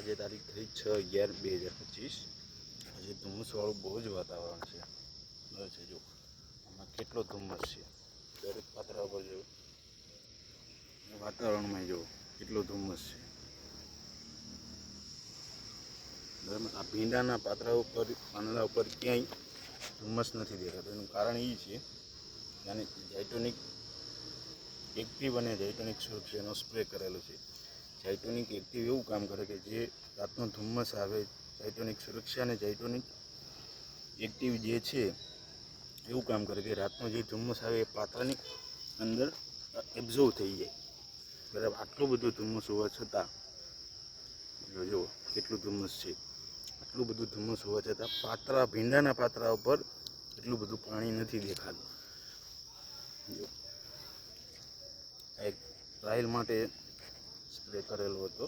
આજે તારીખ થઈ છ અગિયાર બે હજાર પચીસ. આજે ધુમ્મસવાળું બહુ જ વાતાવરણ છે. છે જો આમાં કેટલો ધુમ્મસ છે. દરેક પાત્રા પર જો વાતાવરણમાં જો કેટલો ધુમ્મસ છે. બરાબર? આ ભીંડાના પાત્રા ઉપર, પાંદડા ઉપર ક્યાંય ધુમ્મસ નથી દેખાતો. એનું કારણ એ છે કે આને જાઇટોનિક એક્ટિવ અને જાઇટોનિક સુરક્ષાનો સ્પ્રે કરેલો છે. જાઇટોનિક એક્ટિવ એવું કામ કરે કે જે રાતનો ધુમ્મસ આવે જાઇટોનિક સુરક્ષા અને જાઇટોનિક એક્ટિવ જે છે, એવું કામ કરે કે રાતનો જે ધુમ્મસ આવે એ પાત્રાની અંદર એબ્ઝોર્વ થઈ જાય. બરાબર, આટલું બધું ધુમ્મસ હોવા છતાં, જો કેટલું ધુમ્મસ છે. આટલું બધું ધુમ્મસ હોવા છતાં પાત્રા, ભીંડાના પાત્રા ઉપર એટલું બધું પાણી નથી દેખાતું. જો એક ટ્રાયલ માટે સ્પ્રે કરેલો હતો.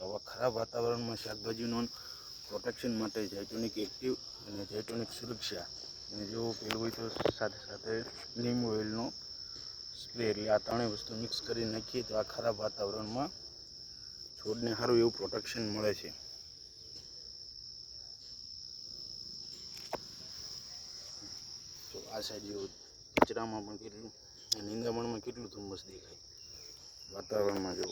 આવા ખરાબ વાતાવરણમાં શાકભાજીનો પ્રોટેક્શન માટે જાઇટોનિક એક્ટિવ અને જાઇટોનિક સુરક્ષા અને જો પેલું હોય તો સાથે સાથે નીમ ઓઇલનો સ્પ્રે એટલે આ ત્રણેય વસ્તુ મિક્સ કરી નાખીએ તો આ ખરાબ વાતાવરણમાં છોડને સારું એવું પ્રોટેક્શન મળે છે. આ સાઈડ જેવું કચરામાં પણ કેટલું ધુમ્મસ દેખાય વાતાવરણમાં જો